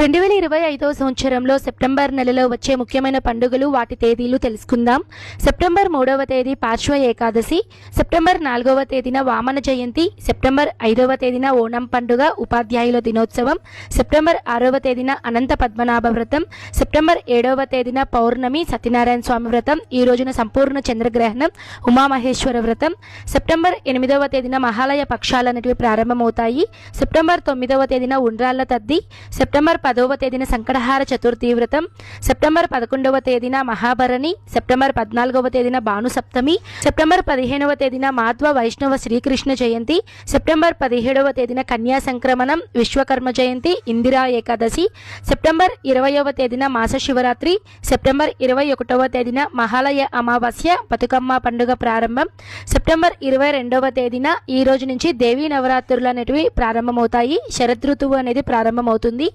రెండు వేల ఇరవై ఐదవ సంవత్సరంలో సెప్టెంబర్ నెలలో వచ్చే ముఖ్యమైన పండుగలు వాటి తేదీలు తెలుసుకుందాం. సెప్టెంబర్ మూడవ తేదీ పార్శ్వ ఏకాదశి సెప్టెంబర్ నాలుగవ తేదీన వామన జయంతి సెప్టెంబర్ ఐదవ తేదీన ఓణం పండుగ ఉపాధ్యాయుల దినోత్సవం సెప్టెంబర్ ఆరవ తేదీన అనంత పద్మనాభ వ్రతం సెప్టెంబర్ ఏడవ తేదీన పౌర్ణమి సత్యనారాయణ స్వామి వ్రతం ఈ రోజున సంపూర్ణ చంద్రగ్రహణం ఉమామహేశ్వర వ్రతం సెప్టెంబర్ ఎనిమిదవ తేదీన మహాలయ పక్షాలు అనేటివి ప్రారంభమవుతాయి సెప్టెంబర్ తొమ్మిదవ తేదీన ఉండ్రాళ్ళ తద్ది సెప్టెంబర్ పదవ తేదీన సంకటహార చతుర్థి వ్రతం సెప్టెంబర్ పదకొండవ తేదీన మహాభరణి సెప్టెంబర్ పద్నాలుగవ తేదీన భాను సప్తమి సెప్టెంబర్ పదిహేనవ తేదీన మాధ్వ వైష్ణవ శ్రీకృష్ణ జయంతి సెప్టెంబర్ పదిహేడవ తేదీన కన్యా సంక్రమణం విశ్వకర్మ జయంతి ఇందిరా ఏకాదశి సెప్టెంబర్ ఇరవయవ తేదీన మాస శివరాత్రి సెప్టెంబర్ ఇరవై ఒకటవ తేదీన మహాలయ అమావాస్య బతుకమ్మ పండుగ ప్రారంభం సెప్టెంబర్ ఇరవై రెండవ తేదీన ఈ రోజు నుంచి దేవీ నవరాత్రులు అనేటివి ప్రారంభమవుతాయి. శరదృతువు అనేది ప్రారంభమవుతుంది.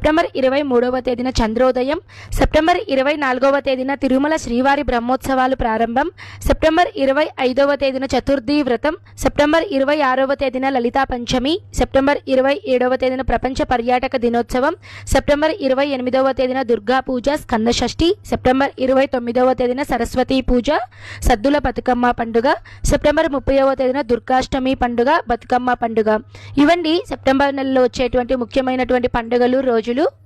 సెప్టెంబర్ ఇరవై మూడవ తేదీన చంద్రోదయం సెప్టెంబర్ ఇరవై నాలుగవ తేదీన తిరుమల శ్రీవారి బ్రహ్మోత్సవాలు ప్రారంభం సెప్టెంబర్ ఇరవై ఐదవ తేదీన చతుర్థి వ్రతం సెప్టెంబర్ ఇరవై ఆరవ తేదీన లలితా పంచమి సెప్టెంబర్ ఇరవై ఏడవ తేదీన ప్రపంచ పర్యాటక దినోత్సవం సెప్టెంబర్ ఇరవై ఎనిమిదవ తేదీన దుర్గా పూజ స్కంద షష్ఠి సెప్టెంబర్ ఇరవై తొమ్మిదవ తేదీన సరస్వతి పూజ సద్దుల బతుకమ్మ పండుగ సెప్టెంబర్ ముప్పైవ తేదీన దుర్గాష్టమి పండుగ బతుకమ్మ పండుగ. ఇవండి సెప్టెంబర్ నెలలో వచ్చేటువంటి ముఖ్యమైనటువంటి పండుగలు రోజు రోజులు